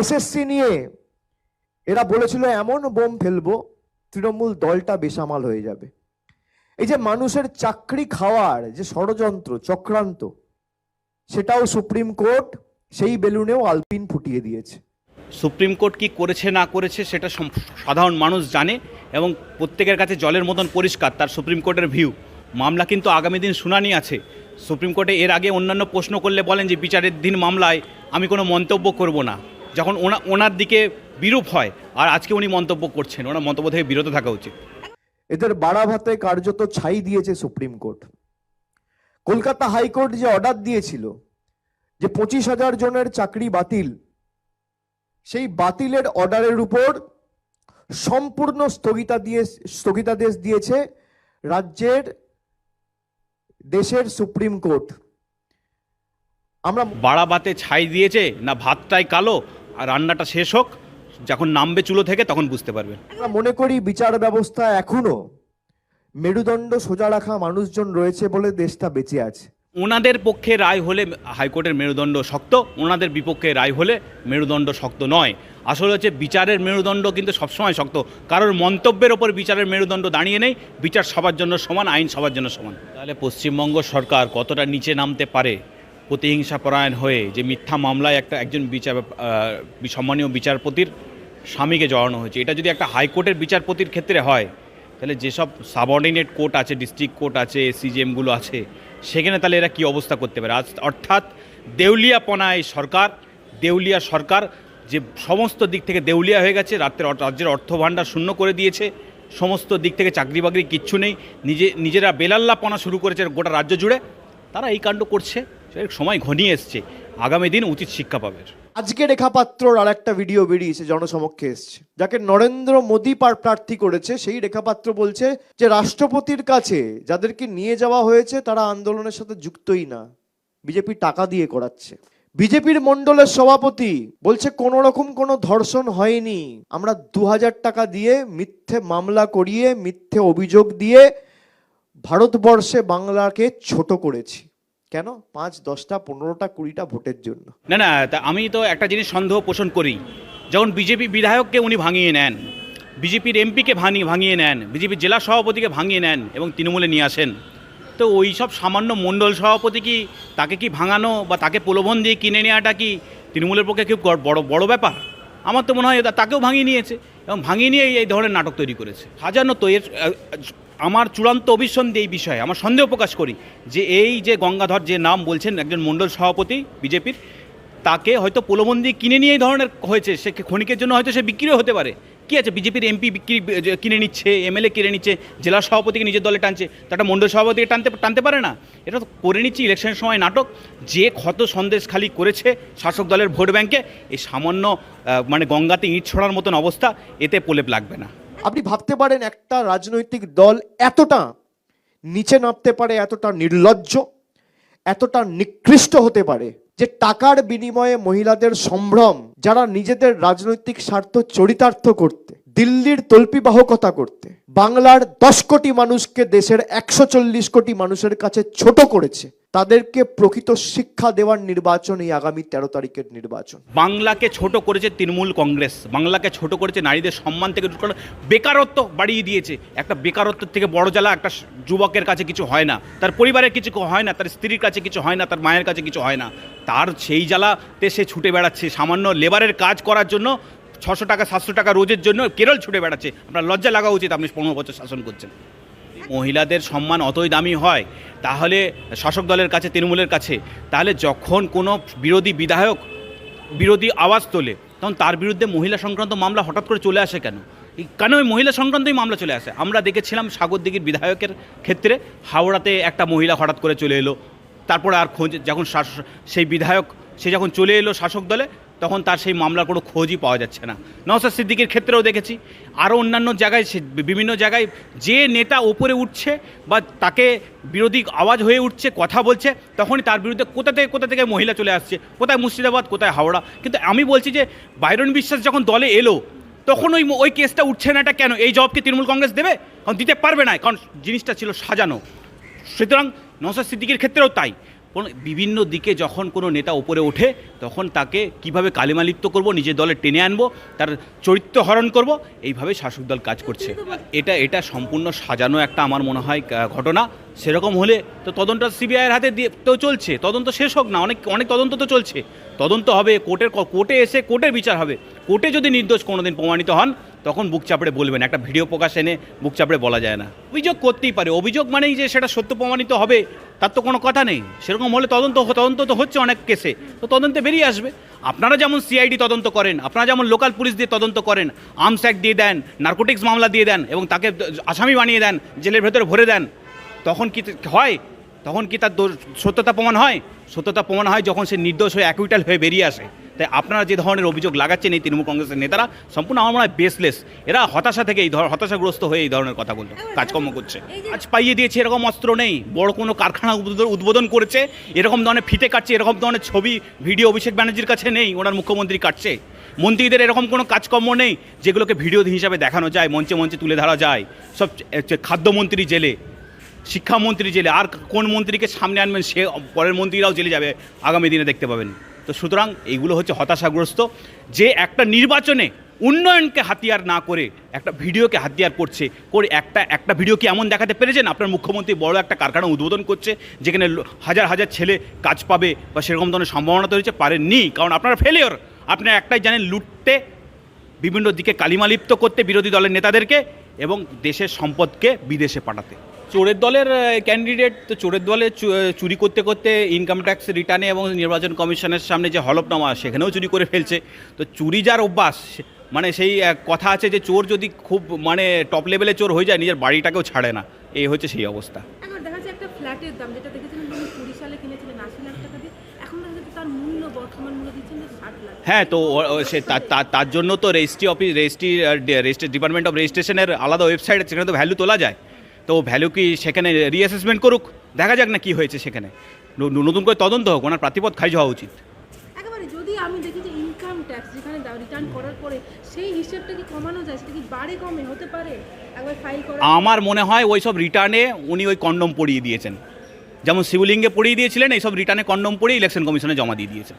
SSC নিয়ে এরা বলেছিল, এমন বোম ফেলব, তৃণমূল দলটা বেসামাল হয়ে যাবে। এই যে মানুষের চাকরি খাওয়ার যে ষড়যন্ত্র, চক্রান্ত, সেটাও সুপ্রিম কোর্ট সেই বেলুনেও আলপিন ফুটিয়ে দিয়েছে। সুপ্রিম কোর্ট কি করেছে, না করেছে, সেটা সাধারণ মানুষ জানে এবং প্রত্যেকের কাছে জলের মতন পরিষ্কার, তার সুপ্রিম কোর্টের ভিউ। মামলা কিন্তু আগামী দিন শুনানি আছে। সুপ্রিম কোর্টে এর আগে অন্যান্য প্রশ্ন করলে বলেন যে, বিচারের দিন মামলায় আমি কোনো মন্তব্য করব না। যখন ওনা ওনার দিকে বিরূপ হয় আর আজকে উনি মন্তব্য করছেন ওনার মন্তব্য থেকে বিরত থাকা উচিত। এদের বাড়াভাতে কার্যত ছাই দিয়েছে supreme court. Kolkata high court যে অর্ডার দিয়েছিল যে পঁচিশ হাজার জনের চাকরি বাতিল সেই বাতিলের অর্ডারের উপর সম্পূর্ণ স্থগিতা দিয়ে স্থগিতাদেশ দিয়েছে রাজ্যের দেশের সুপ্রিম কোর্ট। আমরা বাড়াবাতে ছাই দিয়েছে না ভাতটাই কালো আর রান্নাটা শেষ হোক যখন নামবে চুলো থেকে তখন বুঝতে পারবেন। আমরা মনে করি বিচার ব্যবস্থা এখনও। মেরুদণ্ড সোজা রাখা মানুষজন রয়েছে বলে দেশটা বেঁচে আছে। ওনাদের পক্ষে রায় হলে হাইকোর্টের মেরুদণ্ড শক্ত ওনাদের বিপক্ষে রায় হলে মেরুদণ্ড শক্ত নয়। আসলে হচ্ছে বিচারের মেরুদণ্ড কিন্তু সবসময় শক্ত। কারোর মন্তব্যের ওপর বিচারের মেরুদণ্ড দাঁড়িয়ে নেই বিচার সবার জন্য সমান আইন সবার জন্য সমান। তাহলে পশ্চিমবঙ্গ সরকার কতটা নিচে নামতে পারে? প্রতিহিংসা পরায়ণ হয়ে যে মিথ্যা মামলায় একটা একজন বিচার সম্মানীয় বিচারপতির স্বামীকে জড়ানো হয়েছে। এটা যদি একটা হাইকোর্টের বিচারপতির ক্ষেত্রে হয়, তাহলে যেসব সাবঅর্ডিনেট কোর্ট আছে, ডিস্ট্রিক্ট কোর্ট আছে সিজিএমগুলো আছে, সেখানে তাহলে এরা কি অবস্থা করতে পারে? আজ অর্থাৎ দেউলিয়াপনায় সরকার, দেউলিয়া সরকার যে সমস্ত দিক থেকে দেউলিয়া হয়ে গেছে রাত্রের রাজ্যের অর্থ ভাণ্ডার শূন্য করে দিয়েছে, সমস্ত দিক থেকে চাকরি বাকরি কিচ্ছু নেই, নিজে, নিজেরা বেলাল্লাপনা শুরু করেছে গোটা রাজ্য জুড়ে, তারা এই কাণ্ড করছে। সময় ঘনিয়ে এসছে। আগামী দিন উচিত শিক্ষা পাবে আজকে রেখা পাত্রর আর একটা ভিডিও বেরিয়েছে, জনসমক্ষে এসছে, যাকে নরেন্দ্র মোদী পার প্রার্থী করেছে। সেই রেখা পাত্র বলছে যে, রাষ্ট্রপতির কাছে যাদেরকে নিয়ে যাওয়া হয়েছে, তারা আন্দোলনের সাথে যুক্তই না। বিজেপি টাকা দিয়ে করাচ্ছে। বিজেপির মন্ডলের সভাপতি বলছে, কোনো রকম কোনো ধর্ষণ হয়নি। আমরা দু হাজার টাকা দিয়ে মিথ্যে মামলা করিয়ে, মিথ্যে অভিযোগ দিয়ে ভারতবর্ষে বাংলাকে ছোট করেছি। কেন? পাঁচ, দশটা, পনেরোটা, কুড়িটা ভোটের জন্য। না না, তা আমি তো একটা জিনিস সন্দেহ পোষণ করি। যখন বিজেপি বিধায়ককে উনি ভাঙিয়ে নেন, বিজেপির এমপিকে ভাঙিয়ে ভাঙিয়ে নেন, বিজেপির জেলা সভাপতিকে ভাঙিয়ে নেন এবং তৃণমূলে নিয়ে আসেন, তো ওই সব সামান্য মণ্ডল সভাপতি কি তাকে কি ভাঙানো বা তাকে প্রলোভন দিয়ে কিনে নেওয়াটা কি তৃণমূলের পক্ষে খুব বড় বড় ব্যাপার? আমার তো মনে হয় তাকেও ভাঙিয়ে নিয়েছে এবং ভাঙিয়ে নিয়ে এই ধরনের নাটক তৈরি করেছে। সাজানো তো এর আমার চূড়ান্ত অভিসন্ধি এই বিষয়ে, আমার সন্দেহ প্রকাশ করি যে এই যে গঙ্গাধর যে নাম বলছেন একজন মণ্ডল সভাপতি বিজেপির, তাকে হয়তো প্রলোভন দিয়ে কিনে নিয়ে এই ধরনের হয়েছে, সে ক্ষণিকের জন্য হয়তো সে বিক্রিও হতে পারে। কী আছে, বিজেপির এমপি বিক্রি কিনে নিচ্ছে, এমএলএ কিনে নিচ্ছে, জেলা সভাপতিকে নিজের দলে টানছে, তো একটা মণ্ডল সভাপতিকে টানতে টানতে পারে না? এটা তো করে নিচ্ছে ইলেকশনের সময় নাটক, যে ক্ষত সন্দেশ খালি করেছে শাসক দলের ভোট ব্যাংকে, এই সামান্য মানে গঙ্গাতে ইঁট ছড়ার মতন অবস্থা, এতে প্রলেপ লাগবে না। আপনি ভাবতে পারেন একটা রাজনৈতিক দল এতটা নিচে নামতে পারে, এতটা নির্লজ্জ, এতটা নিকৃষ্ট হতে পারে যে টাকার বিনিময়ে মহিলাদের সম্ভ্রম, যারা নিজেদের রাজনৈতিক স্বার্থ চরিতার্থ করতে, দিল্লির তল্পিবাহকতা করতে, বাংলার দশ কোটি মানুষকে দেশের একশো চল্লিশ কোটি মানুষের কাছে ছোট করেছে তাদেরকে প্রকৃত শিক্ষা দেওয়ার নির্বাচন এই আগামী তেরো তারিখের নির্বাচন। বাংলাকে ছোট করেছে তৃণমূল কংগ্রেস। বাংলাকে ছোট করেছে নারীদের সম্মান থেকে বেকারত্ব বাড়িয়ে দিয়েছে। একটা বেকারত্বের থেকে বড় জ্বালা একটা যুবকের কাছে কিছু হয় না। তার পরিবারের কিছু হয় না, তার স্ত্রীর কাছে কিছু হয় না, তার মায়ের কাছে কিছু হয় না। তার সেই জ্বালাতে সে ছুটে বেড়াচ্ছে। সামান্য লেবারের কাজ করার জন্য, ছশো টাকা, সাতশো টাকা রোজের জন্য কেরল ছুটে বেড়াচ্ছে। আপনার লজ্জা লাগা উচিত আপনি পনেরো বছর শাসন করছেন। মহিলাদের সম্মান অতই দামি হয়, তাহলে শাসক দলের কাছে, তৃণমূলের কাছে, তাহলে যখন কোনো বিরোধী বিধায়ক বিরোধী আওয়াজ তোলে, তখন তার বিরুদ্ধে মহিলা সংক্রান্ত মামলা হঠাৎ করে চলে আসে কেন? কেন ওই মহিলা সংক্রান্তই মামলা চলে আসে? আমরা দেখেছিলাম সাগরদিঘির বিধায়কের ক্ষেত্রে হাওড়াতে একটা মহিলা হঠাৎ করে চলে এলো, তারপরে আর খোঁজ, যখন সেই বিধায়ক, সে যখন চলে এলো শাসক দলে তখন তার সেই মামলার কোনো খোঁজই পাওয়া যাচ্ছে না। নওসাদ সিদ্দিকির ক্ষেত্রেও দেখেছি। আরও অন্যান্য জায়গায় বিভিন্ন জায়গায় যে নেতা ওপরে উঠছে বা তাকে বিরোধী আওয়াজ হয়ে উঠছে, কথা বলছে, তখনই তার বিরুদ্ধে কোথা থেকে কোথা থেকে মহিলা চলে আসছে, কোথায় মুর্শিদাবাদ, কোথায় হাওড়া। কিন্তু আমি বলছি যে, বাইরন বিশ্বাস যখন দলে এলো, তখন ওই ওই কেসটা উঠছে না এটা কেন? এই জবকে তৃণমূল কংগ্রেস দেবে? কারণ দিতে পারবে না, কারণ জিনিসটা ছিল সাজানো। সুতরাং নওসাদ সিদ্দিকির ক্ষেত্রেও তাই। কোনো বিভিন্ন দিকে যখন কোনো নেতা উপরে ওঠে, তখন তাকে কীভাবে কালিমালিপ্ত করব, নিজের দলে টেনে আনব, তার চরিত্র হরণ করব, এইভাবে শাসক দল কাজ করছে। এটা এটা সম্পূর্ণ সাজানো একটা আমার মনে হয় ঘটনা। সেরকম হলে তো তদন্ত সিবিআইয়ের হাতে দিয়ে তো চলছে। তদন্ত শেষ হোক না, অনেক অনেক তদন্ত তো চলছে। তদন্ত হবে, কোর্টের কোর্টে এসে কোর্টের বিচার হবে। কোর্টে যদি নির্দোষ কোনোদিন প্রমাণিত হন, তখন বুক চাপড়ে বলবেন, একটা ভিডিও প্রকাশ এনে বুক চাপড়ে বলা যায় না। অভিযোগ করতেই পারে। অভিযোগ মানেই যে সেটা সত্য প্রমাণিত হবে, তার তো কোনো কথা নেই। সেরকম হলে তদন্ত তদন্ত তো হচ্ছে অনেক কেসে। তো তদন্তে বেরিয়ে আসবে। আপনারা যেমন সিআইডি তদন্ত করেন, আপনারা যেমন লোকাল পুলিশ দিয়ে তদন্ত করেন আর্মস অ্যাক্ট দিয়ে দেন নার্কোটিক্স মামলা দিয়ে দেন, এবং তাকে আসামি বানিয়ে দেন, জেলের ভেতরে ভরে দেন, তখন কি হয়? তখন কি তার সত্যতা প্রমাণ হয়? সত্যতা প্রমাণ হয় যখন সে নির্দোষ হয়ে অ্যাকুইটাল হয়ে বেরিয়ে আসে। তাই আপনারা যে ধরনের অভিযোগ লাগাচ্ছেন এই তৃণমূল কংগ্রেসের নেতারা সম্পূর্ণ আমার মনে হয় বেসলেস এরা হতাশা থেকে এই ধর হতাশাগ্রস্ত হয়ে এই ধরনের কথা বলতো কাজকর্ম করছে। আজ পাইয়ে দিয়েছে এরকম অস্ত্র নেই বড় কোনো কারখানা উদ্বোধন- করেছে এরকম ধরনের ফিতে কাটছে এরকম ধরনের ছবি ভিডিও অভিষেক ব্যানার্জির কাছে নেই ওনার মুখ্যমন্ত্রী কাটছে। মন্ত্রীদের এরকম কোনো কাজকর্ম নেই যেগুলোকে ভিডিও হিসাবে দেখানো যায় মঞ্চে মঞ্চে তুলে ধরা যায় সব খাদ্যমন্ত্রী জেলে শিক্ষামন্ত্রী জেলে আর কোন মন্ত্রীকে সামনে আনবেন সে পরের মন্ত্রীরাও জেলে যাবে আগামী দিনে দেখতে পাবেন। তো সুতরাং এইগুলো হচ্ছে হতাশাগ্রস্ত। যে একটা নির্বাচনে উন্নয়নকে হাতিয়ার না করে একটা ভিডিওকে হাতিয়ার করছে, করে একটা একটা ভিডিও কি এমন দেখাতে পেরেছেন? আপনার মুখ্যমন্ত্রী বড় একটা কারখানা উদ্বোধন করছে, যেখানে হাজার হাজার ছেলে কাজ পাবে বা সেরকম ধরনের সম্ভাবনা তৈরি হচ্ছে, পারেননি। কারণ আপনারা ফেলিওর আপনারা একটাই জানেন, লুটতে, বিভিন্ন দিকে কালিমালিপ্ত করতে বিরোধী দলের নেতাদেরকে এবং দেশের সম্পদকে বিদেশে পাঠাতে। চোরের দলের ক্যান্ডিডেট তো চোরের দলে চুরি করতে করতে ইনকাম ট্যাক্স রিটার্নে এবং নির্বাচন কমিশনের সামনে যে হলফনামা সেখানেও চুরি করে ফেলছে। তো চুরি যার অভ্যাস মানে সেই কথা আছে যে চোর যদি খুব মানে টপ লেভেলে চোর হয়ে যায় নিজের বাড়িটাকেও ছাড়ে না। এই হচ্ছে সেই অবস্থা। এখন দেখা যাচ্ছে একটা ফ্ল্যাটের দাম যেটা দেখেছিলেন তুমি কুড়ি সালে কিনেছিলেন আশি লাখ টাকা দিয়ে এখন দেখা তার মূল্য বর্তমান মূল্য দিচ্ছেন যে ষাট লাখ। হ্যাঁ তো সে তার জন্য তো registry office registry registry department of রেজিস্ট্রেশনের আলাদা ওয়েবসাইট সেখানে তো ভ্যালু তোলা যায়। তো ভ্যালু কি সেখানে রিঅ্যাসেসমেন্ট করুক? দেখা যাক না কি হয়েছে সেখানে। নতুন করে তদন্ত হোক ওনার প্রাতিপদ খারিজ হওয়া উচিত। একেবারে যদি আমি দেখি যে ইনকাম ট্যাক্স যেখানে রিটার্ন করার পরে সেই হিসেবটা কি কমানো যায়? সেটা কি বাড়ে কমে? হতে পারে? একবার ফাইল করা আমার মনে হয় ওই সব রিটার্নে উনি ওই কন্ডম পড়িয়ে দিয়েছেন। যেমন শিবলিঙ্গে পড়িয়ে দিয়েছিলেন এইসব রিটার্নে কন্ডম পড়িয়ে ইলেকশন কমিশনে জমা দিয়ে দিয়েছেন।